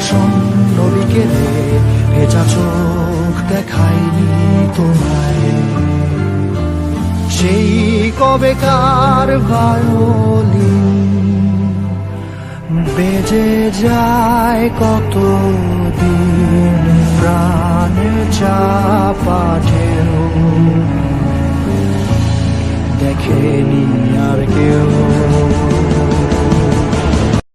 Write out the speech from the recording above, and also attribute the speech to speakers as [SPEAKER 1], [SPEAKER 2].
[SPEAKER 1] অবসন্ন বিকেলে ভেজা চোখ দেখায়নি তোমায়। সেই কবেকার ভায়োলিন বেজে যায় কত দিন প্রাণে চাপা ঢেউ। দেখেনি আর কেউ